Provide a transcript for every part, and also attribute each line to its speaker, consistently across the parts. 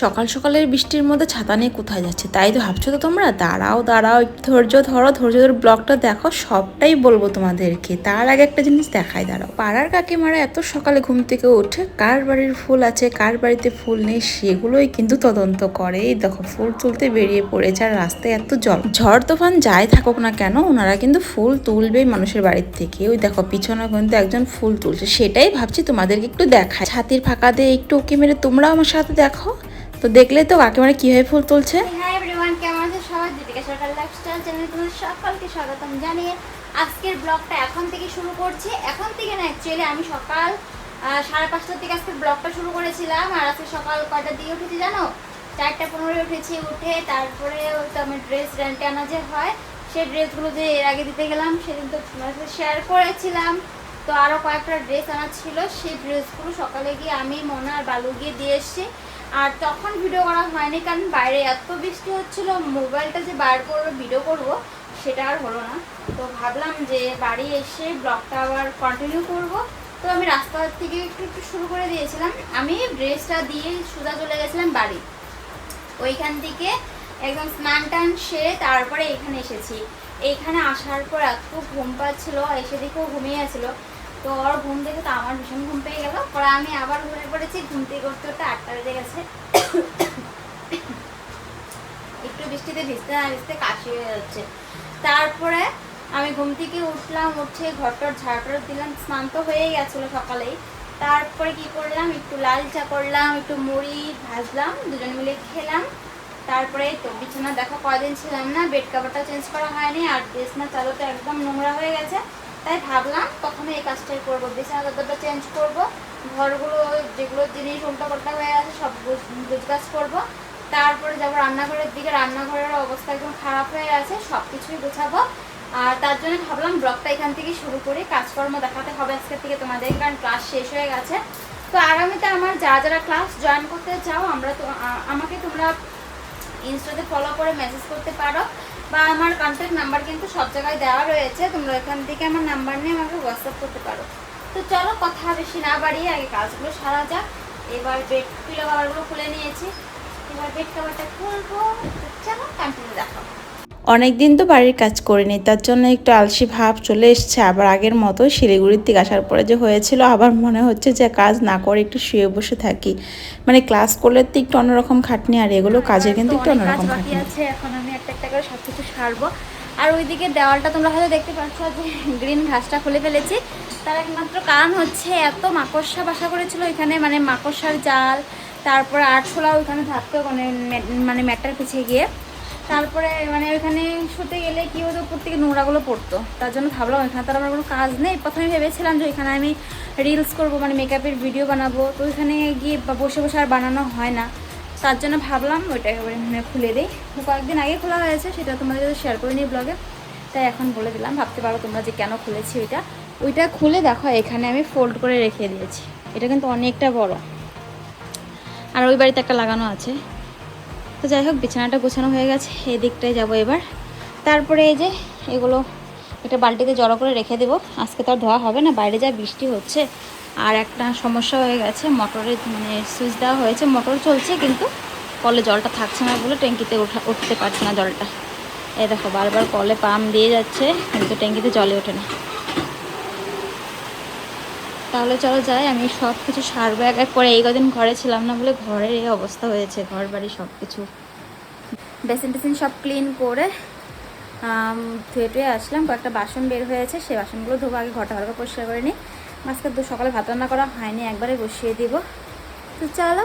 Speaker 1: সকাল সকালের বৃষ্টির মধ্যে ছাতা নিয়ে কোথায় যাচ্ছে? তাই তো ভাবছ তো তোমরা? দাঁড়াও দাঁড়াও ধৈর্য ধরো, ধৈর্য ধরে ব্লগটা দেখো, সবটাই বলব তোমাদেরকে। তার আগে একটা জিনিস দেখাই, দাঁড়াও। পাড়ার কাকিমারা এত সকালে ঘুম থেকে ওঠে, কার বাড়ির ফুল আছে, কার বাড়িতে ফুল নেই, সেগুলোই কিন্তু তদন্ত করে। এই দেখো, ফুল তুলতে বেরিয়ে পড়েছে আর রাস্তায় এত জল। ঝড় তুফান যাই থাকুক না কেন, ওনারা কিন্তু ফুল তুলবেই মানুষের বাড়ির থেকে। ওই দেখো, পিছনে কিন্তু একজন ফুল তুলছে, সেটাই ভাবছি তোমাদেরকে একটু দেখায় ছাতির ফাঁকা দিয়ে একটু ওকে মেরে তোমরাও আমার সাথে দেখো। তো দেখলে তো কাকিমারা কীভাবে ফুল তুলছে।
Speaker 2: কেমন আছে সবাই? তোমাদের সকলকে স্বাগতম জানিয়ে আজকের ব্লগটা এখন থেকে শুরু করছি। এখন থেকে না অ্যাকচুয়ালি আমি সকাল সাড়ে পাঁচটার থেকে আজকে ব্লগটা শুরু করেছিলাম। আর আজকে সকাল কয়টার দিকে উঠেছি জানো? চারটা পনেরো উঠেছি উঠে তারপরে তো আমার ড্রেস রেন্টে আনা যে হয়, সেই ড্রেসগুলো যে এর আগে দিতে গেলাম, সেদিন তো শেয়ার করেছিলাম। তো আরও কয়েকটা ড্রেস আনা ছিল, সেই ড্রেসগুলো সকালে গিয়ে আমি, মনে বালু গিয়ে দিয়ে এসেছি। আর তখন ভিডিও করা হয়নি, কারণ বাইরে এত বৃষ্টি হচ্ছিল মোবাইলটা যে বার করব ভিডিও করব, সেটা আর হলো না। তো ভাবলাম যে বাড়ি এসে ব্লগটা আবার কন্টিনিউ করব। তো আমি রাস্তা থেকে একটু একটু শুরু করে দিয়েছিলাম। আমি ড্রেসটা দিয়ে সোজা চলে গেছিলাম বাড়ি। ওইখান থেকে একদম স্নান টান সেরে তারপরে এখানে এসেছি। এইখানে আসার পর এত ঘুম পাচ্ছিল, এসে দেখেও ঘুমিয়ে গেছিল। তো ওর ঘুম থেকে তো আমার ভীষণ ঘুম পেয়ে গেল। পরে আমি আবার ঘুরে পড়েছি, ঘুম থেকে করতে করতে আটটা বেজে গেছে। একটু বৃষ্টিতে ভিজতে না ভিজতে কাশি হয়ে যাচ্ছে। তারপরে আমি ঘুম থেকে উঠলাম, উঠে ঘরটর ঝাড়টর দিলাম, স্নান তো হয়ে গেছিল সকালেই। তারপরে কি করলাম, একটু লাল চা করলাম, একটু মুড়ি ভাজলাম, দুজন মিলে খেলাম। তারপরে তো বিছানা দেখো কয়দিন ছিলাম না, বেড কাভারটা চেঞ্জ করা হয়নি, আর বিছনা চাদর তো একদম নোংরা হয়ে গেছে। তাই ভাবলাম প্রথমে এই কাজটাই করব। বিছানা চাদরটা চেঞ্জ করব। ঘরগুলো, যেগুলো জিনিস উল্টা পাল্টা হয়ে আছে, সব গুজগাছ করব। তারপরে যাব রান্নাঘরের দিকে। রান্নাঘরের অবস্থা একদম খারাপ হয়ে আছে সব কিছুই গোছাবো। আর তার জন্য ভাবলাম ব্লগটা এখান থেকে শুরু করি। কাজকর্ম দেখাতে হবে আজকের থেকে তোমাদের, কারণ ক্লাস শেষ হয়ে গেছে। তো আগামীতে আমার যারা যারা ক্লাস জয়েন করতে চাও, আমরা তো আমাকে তোমরা ইনস্টাতে ফলো করে মেসেজ করতে পারো। বা আমার কন্ট্যাক্ট নাম্বার কিন্তু সব জায়গায় দেওয়া রয়েছে। তোমরা এখান থেকে আমার নাম্বার নিয়ে আমাকে হোয়াটসঅ্যাপ করতে পারো। তো চলো কথা বেশি না বাড়িয়ে আগে কাজগুলো সারা যাক। এবার বেড পিলো কাভারগুলো খুলে নিয়েছি। এবার বেড কাভারটা খুলবো। চলো কন্টিনিউ দেখাবো।
Speaker 1: অনেক দিন তো বাড়ির কাজ করিনি তার জন্য একটু আলসি ভাব চলে এসছে। আবার আগের মতো শিলিগুড়ির থেকে আসার পরে যে হয়েছিল আবার মনে হচ্ছে যে কাজ না করে একটু শুয়ে বসে থাকি। মানে ক্লাস করলে তো একটু অন্যরকম খাটনি আর এগুলো কাজের কিন্তু একটু অন্যরকম খাটনি।
Speaker 2: আছে এখন আমি একটা একটা করে সব কিছু সারবো। আর ওইদিকে দেওয়ালটা তোমরা হয়তো দেখতে পাচ্ছ যে গ্রিন ঘাসটা খুলে ফেলেছি। তার একমাত্র কারণ হচ্ছে এত মাকড়সা বাসা করেছিল এখানে মানে মাকড়সার জাল তারপরে আরশোলা ওইখানে থাকতো মানে মানে ম্যাটার পিছিয়ে গিয়ে। তারপরে মানে ওইখানে শুতে গেলে কি হতো, উপর থেকে নোংরাগুলো পড়তো। তার জন্য ভাবলাম ওইখানে তার আমার কোনো কাজ নেই। প্রথমে ভেবেছিলাম যে ওইখানে আমি রিলস করব মানে মেকআপের ভিডিও বানাবো। তো ওইখানে গিয়ে বসে বসে আর বানানো হয় না। তার জন্য ভাবলাম ওইটা একেবারে খুলে দিই। কয়েকদিন আগে খোলা হয়েছে, সেটা তোমাদের সাথে শেয়ার করে নিই ব্লগে তাই এখন বলে দিলাম, ভাবতে পারো তোমরা যে কেন খুলেছি ওইটা। ওইটা খুলে দেখো, এখানে আমি ফোল্ড করে রেখে দিয়েছি। এটা কিন্তু অনেকটা বড়। আর ওই বাড়িতে একটা লাগানো আছে। তো যাই হোক, বিছানাটা গোছানো হয়ে গেছে, এই দিকটায় যাব এবার। তারপরে এই যে এগুলো একটা বালতিতে জড়ো করে রেখে দেবো। আজকে তো আর ধোয়া হবে না, বাইরে যা বৃষ্টি হচ্ছে, আর একটা সমস্যা হয়ে গেছে, মোটরের মানে সুইচ দেওয়া হয়েছে, মোটর চলছে, কিন্তু কলে জলটা থাকছে না বলে ট্যাঙ্কিতে ওঠা, উঠতে পারছে না জলটা। এই দেখো, বারবার কলে পাম্প দিয়ে যাচ্ছে, কিন্তু ট্যাঙ্কিতে জলে ওঠে না। তাহলে চলো যাই, আমি সব কিছু সারবো, এক এক করে। এই কদিন ঘরে ছিলাম না বলে ঘরের এই অবস্থা হয়েছে ঘর বাড়ি সব কিছু বেসিন টেসিন সব ক্লিন করে ধুয়ে টুয়ে আসলাম। কয়েকটা বাসন বের হয়েছে, সেই বাসনগুলো ধোবো, আগে ঘরটা ভালো করে পরিষ্কার করে নিই। আজকে সকালে ভাত রান্না করা হয়নি, একবারে বসিয়ে দিব। তো চলো।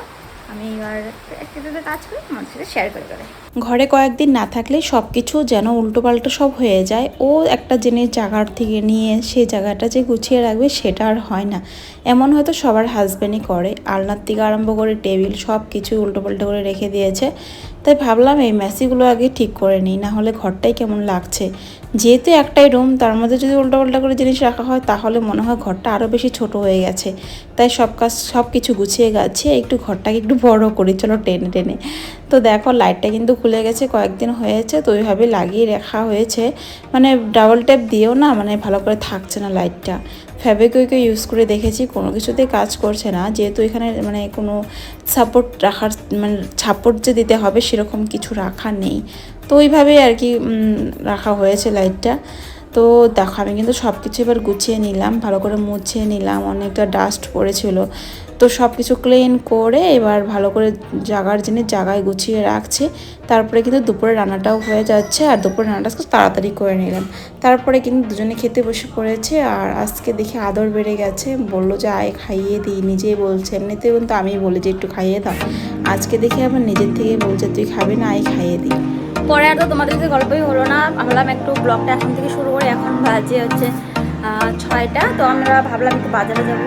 Speaker 2: আমি এবার কাজ করি, তোমার সাথে শেয়ার করে দেবে।
Speaker 1: ঘরে কয়েকদিন না থাকলে সব কিছু যেন উল্টোপাল্টো সব হয়ে যায়। ও একটা জিনিস জায়গার থেকে নিয়ে সেই জায়গাটা যে গুছিয়ে রাখবে সেটা আর হয় না। এমন হয়তো সবার হাজব্যান্ডই করে। আলনার থেকে আরম্ভ করে টেবিল সব কিছু উল্টোপাল্টো করে রেখে দিয়েছে। তাই ভাবলাম এই মেসিগুলো আগে ঠিক করে নিই, না হলে ঘরটাই কেমন লাগছে। যেহেতু একটাই রুম তার মধ্যে যদি উল্টোপাল্টা করে জিনিস রাখা হয়, তাহলে মনে হয় ঘরটা আরও বেশি ছোট হয়ে গেছে। তাই সব কাজ সব কিছু গুছিয়ে গেছে একটু ঘরটাকে একটু বড় করি, চলো টেনে টেনে। তো দেখো লাইটটা কিন্তু খুলে গেছে, কয়েকদিন হয়েছে, তো ওইভাবে লাগিয়ে রাখা হয়েছে। মানে ডাবল ট্যাপ দিয়েও না মানে ভালো করে থাকছে না লাইটটা। ফ্যাব্রিকুইকে ইউজ করে দেখেছি, কোনো কিছুতেই কাজ করছে না। যেহেতু এখানে মানে কোনো সাপোর্ট রাখার মানে ছাপড় যে দিতে হবে সেরকম কিছু রাখা নেই। তো ওইভাবেই আর কি রাখা হয়েছে লাইটটা। তো দেখো, আমি কিন্তু সব কিছু এবার গুছিয়ে নিলাম, ভালো করে মুছিয়ে নিলাম, অনেকটা ডাস্ট পড়েছিল। তো সব কিছু ক্লিন করে এবার ভালো করে জাগার জিনিস জায়গায় গুছিয়ে রাখছে। তারপরে কিন্তু দুপুরে রান্নাটাও হয়ে যাচ্ছে আর দুপুরে রান্নাটা আজকে তাড়াতাড়ি করে নিলাম। তারপরে কিন্তু দুজনে খেতে বসে পড়েছে আর আজকে দেখে আদর বেড়ে গেছে। বলল যে, আয় খাইয়ে দিই। নিজেই বলছে। এমনিতে কিন্তু আমি বলি যে, একটু খাইয়ে দাও। আজকে দেখি আবার নিজের থেকে বলছে, তুই খাবি না, আয় খাইয়ে দিই।
Speaker 2: পরে আর তো তোমাদের সাথে গল্পই হলো না। ভাবলাম একটু ব্লগটা এখন থেকে শুরু করে। এখন বাজে হচ্ছে ছয়টা। তো আমরা ভাবলাম একটু বাজারে যাব।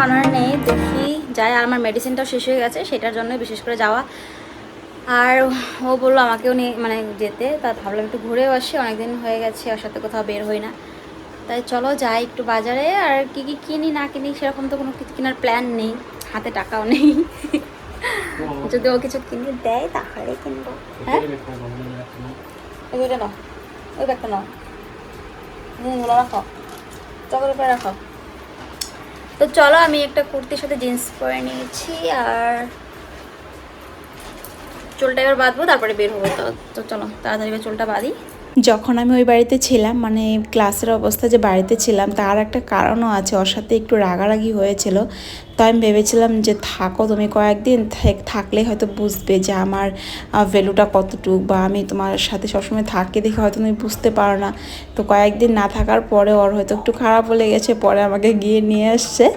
Speaker 2: কিছু নেই, দেখি যাই, আর আমার মেডিসিনটাও শেষ হয়ে গেছে, সেটার জন্য বিশেষ করে যাওয়া। আর ও বলল আমাকেও নিয়ে মানে যেতে, তা ভাবলাম একটু ঘুরেও আসি, অনেকদিন হয়ে গেছে, ওর সাথে কোথাও বের হই না। তাই চলো যাই একটু বাজারে, আর কি কি কিনি না কিনি সেরকম তো কোনো কিছু কেনার প্ল্যান নেই, হাতে টাকাও নেই। যদি ও কিছু কিনে দেয়, তাহলে কিনবো। হ্যাঁ? ওই দুইটা নাও ওই ব্যাগটা নাও। রাখো। চকলেট রাখো তো চলো, আমি একটা কুর্তির সাথে জিন্স পরে নিয়েছি আর চুলটা এবার বাঁধবো, তারপরে বের হব। তো তো চলো, তাড়াতাড়ি এবার চুলটা বাঁধি।
Speaker 1: যখন আমি ওই বাড়িতে ছিলাম মানে ক্লাসের অবস্থা যে বাড়িতে ছিলাম, তার একটা কারণও আছে, ওর সাথে একটু রাগারাগি হয়েছিল। তো আমি ভেবেছিলাম যে থাকো তুমি কয়েকদিন, থাক- থাকলে হয়তো বুঝবে যে আমার ভ্যালুটা কতটুক বা আমি তোমার সাথে সবসময় থাকি দেখে হয়তো তুমি বুঝতে পারো না। তো কয়েকদিন না থাকার পরে ওর হয়তো একটু খারাপ লেগেছে পরে আমাকে গিয়ে নিয়ে আসছে।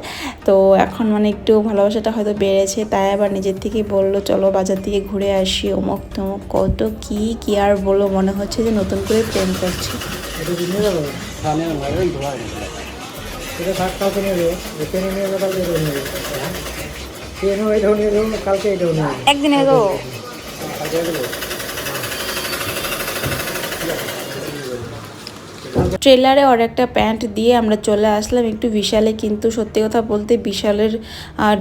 Speaker 1: তো এখন মানে একটু ভালোবাসাটা হয়তো বেড়েছে, তাই আবার নিজের থেকেই বলল, চলো বাজার থেকে ঘুরে আসি, অমুক তমুক, কত কি কি আর বলল মনে হচ্ছে যে নতুন করে প্রেম করছি।
Speaker 3: এটা এটা থাক কালকে নিয়ে যাব ট্রেনে নিয়ে যাব কালকে এটাও নিয়ে যাব ট্রেনও এটাও নিয়ে যাব কালকে এটাও নিয়ে
Speaker 2: একদিনে তো
Speaker 3: কালকে যাব
Speaker 1: ট্রেলারে ওর একটা প্যান্ট দিয়ে আমরা চলে আসলাম একটু বিশালে, কিন্তু সত্যি কথা বলতে বিশালের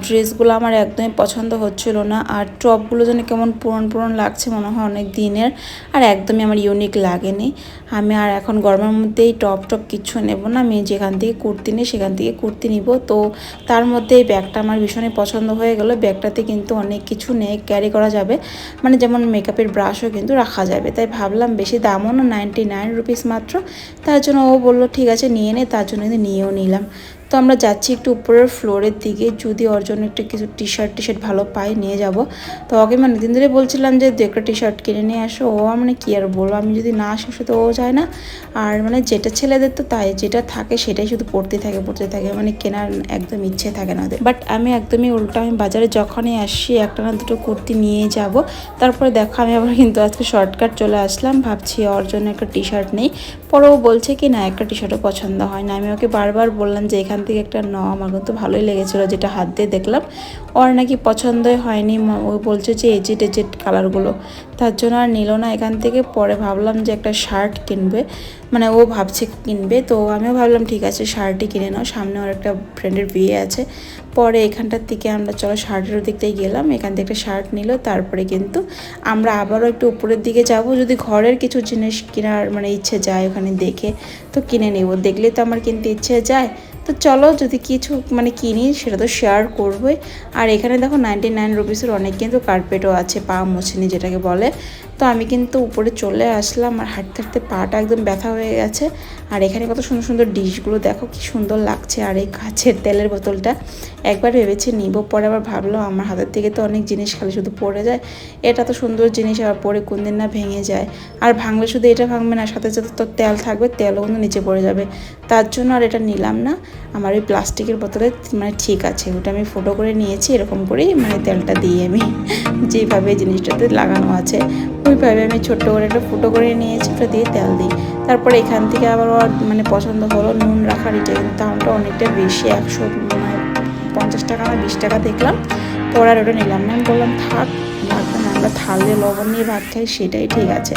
Speaker 1: ড্রেসগুলো আমার একদমই পছন্দ হচ্ছিল না। আর টপগুলো যেন কেমন পুরন পুরন লাগছে মনে হয় অনেক দিনের, আর একদমই আমার ইউনিক লাগেনি। আমি আর এখন গরমের মধ্যেই টপ টপ কিচ্ছু নেব না, আমি যেখান থেকে কুর্তি নিই সেখান থেকে কুর্তি নিব। তো তার মধ্যে এই ব্যাগটা আমার ভীষণই পছন্দ হয়ে গেল। ব্যাগটাতে কিন্তু অনেক কিছু নেই ক্যারি করা যাবে। মানে যেমন মেকআপের ব্রাশও কিন্তু রাখা যাবে। তাই ভাবলাম বেশি দামও না নাইনটি নাইন রুপিস মাত্র। তার জন্য ও বলল ঠিক আছে নিয়ে নে। তার জন্য নিয়েও নিলাম। তো আমরা যাচ্ছি একটু উপরের ফ্লোরের দিকে। যদি ওর জন্য একটু কিছু টি শার্ট টি শার্ট ভালো পাই নিয়ে যাব। তো ওকে মানে দিন ধরে বলছিলাম যে দু একটা টি শার্ট কিনে নিয়ে আসো। ও মানে কী আর বলব, আমি যদি না আসি তো ও যায় না। আর মানে যেটা ছেলেদের তো তাই, যেটা থাকে সেটাই শুধু পড়তে থাকে পড়তে থাকে। মানে কেনার একদম ইচ্ছে থাকে না ওদের। বাট আমি একদমই উল্টো, আমি বাজারে যখনই আসি একটা না দুটো কুর্তি নিয়ে যাব। তারপরে দেখো, আমি আবার কিন্তু আজকে শর্টকাট চলে আসলাম। ভাবছি ওর জন্য একটা টি শার্ট নেই। পরে ও বলছে কি, না, একটা টি শার্টও পছন্দ হয় না। আমি ওকে বারবার বললাম যে, এখান থেকে একটা ন আমার কিন্তু ভালোই লেগেছিলো, যেটা হাত দিয়ে দেখলাম। ওর নাকি পছন্দই হয়নি ও বলছে যে এজেড এজেড কালারগুলো। তার জন্য আর নিল না, এখান থেকে পরে ভাবলাম যে একটা শার্ট কিনবে। মানে ও ভাবছে কিনবে, তো আমিও ভাবলাম ঠিক আছে, শার্টই কিনে নাও। সামনে ওর একটা ফ্রেন্ডের বিয়ে আছে। পরে এখানটার থেকে আমরা চলো শার্টের দিকটাই গেলাম, এখান থেকে একটা শার্ট নিল, তারপরে কিন্তু আমরা আবারও একটু উপরের দিকে যাব। যদি ঘরের কিছু জিনিস কেনার মানে ইচ্ছে যায় ওখানে দেখে, তো কিনে নেব। দেখলে তো আমার কিনতে ইচ্ছে যায়। তো চলো যদি কিছু মানে কিনি, সেটা তো শেয়ার করবোই আর এখানে দেখো নাইনটি নাইন রুপিসের অনেক কিন্তু কার্পেটও আছে, পা মোছিনি যেটাকে বলে। তো আমি কিন্তু উপরে চলে আসলাম আর হাঁটতে হাঁটতে পাটা একদম ব্যথা হয়ে গেছে। আর এখানে কত সুন্দর সুন্দর ডিশগুলো, দেখো কি সুন্দর লাগছে। আর এই কাছের তেলের বোতলটা একবার ভেবেছি নিব, পরে আবার ভাবলাম আমার হাতের থেকে তো অনেক জিনিস খালি শুধু পড়ে যায়। এটা তো সুন্দর জিনিস, আবার পরে কোন দিন না ভেঙে যায়। আর ভাঙলে শুধু এটা ভাঙবে না, সাথে সাথে তো তেল থাকবে, তেলও কিন্তু নিচে পড়ে যাবে। তার জন্য আর এটা নিলাম না। আমার ওই প্লাস্টিকের বোতলে মানে ঠিক আছে, ওটা আমি ফটো করে নিয়েছি, এরকম করেই মানে তেলটা দিয়ে আমি যেভাবে জিনিসটাতে লাগানো আছে, ওইভাবে আমি ছোট্ট করে একটা ফুটো করে নিয়েছি, ওটা দিয়ে তেল দিই। তারপরে এখান থেকে আবার মানে পছন্দ হলো নুন রাখার এটা কিন্তু দামটা অনেকটা বেশি, একশো মানে পঞ্চাশ টাকা না বিশ টাকা দেখলাম। পরে আর ওটা নিলাম না, আমি বললাম, থাক আমরা থালে লবণ নিয়ে ভাত খাই, সেটাই ঠিক আছে।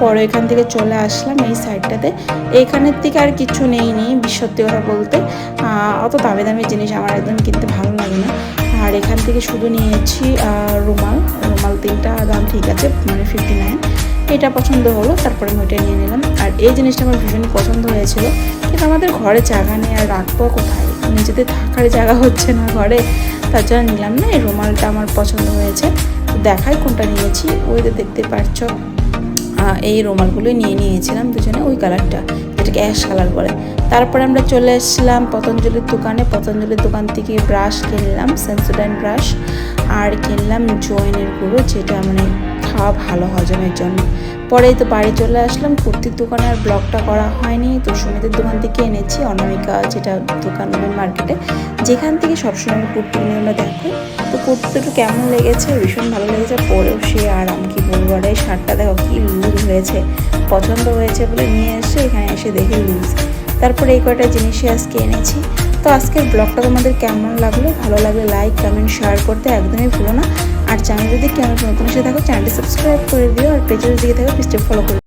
Speaker 1: পরে এখান থেকে চলে আসলাম এই সাইডটাতে এখানের থেকে আর কিছু নেই নি সত্যি কথা বলতে। অত দামি দামি জিনিস আমার একদম কিনতে ভালো লাগে না। আর এখান থেকে শুধু নিয়েছি রুমাল। রুমাল তিনটা দাম ঠিক আছে মানে ফিফটি নাইন এটা পছন্দ হলো, তারপরে আমি ওইটা নিয়ে নিলাম। আর এই জিনিসটা আমার ভীষণ পছন্দ হয়েছিল। কিন্তু আমাদের ঘরে জায়গা নেই, আর রাখব কোথায়? নিজেদের থাকার জায়গা হচ্ছে না ঘরে। তার জন্য নিলাম না, এই রুমালটা আমার পছন্দ হয়েছে। তো দেখাই কোনটা নিয়েছি, ওই দেখতে পাচ্ছ এই রুমালগুলোই নিয়ে নিয়েছিলাম দুজনে ওই কালারটা, যেটাকে অ্যাশ কালার বলে। তারপরে আমরা চলে এসেছিলাম পতঞ্জলির দোকানে, পতঞ্জলির দোকান থেকে ব্রাশ কিনলাম সেন্সোডাইন ব্রাশ, আর কিনলাম জয়েনের গুঁড়ো, যেটা মানে খাওয়া ভালো হজমের জন্য। পরেই তো বাড়ি চলে আসলাম। কুর্তির দোকানে আর ব্লগটা করা হয়নি। তো সুমিতের দোকান থেকে এনেছি অনামিকা, যেটা দোকান মার্কেটে। যেখান থেকে সবসময় কুর্তিগুলো আমরা দেখাই তো কুর্তিটা কেমন লেগেছে? ভীষণ ভালো লেগেছে। পরেও সে আরাম কি বলব? আর এই শার্টটা দেখো কি লুজ হয়েছে। পছন্দ হয়েছে বলে নিয়ে এসে এখানে এসে দেখে লুজ তারপরে এই কয়টা জিনিসই আজকে এনেছি। তো আজকের ব্লগটা তোমাদের কেমন লাগল? ভালো লাগলে লাইক কমেন্ট শেয়ার করতে একদমই ভুলো না। আর চ্যানেল যদি কেমন নতুন এসে থাকো চ্যানেলটি সাবস্ক্রাইব করে দিও আর পেজের দিকে থাকো, পেজটি ফলো করে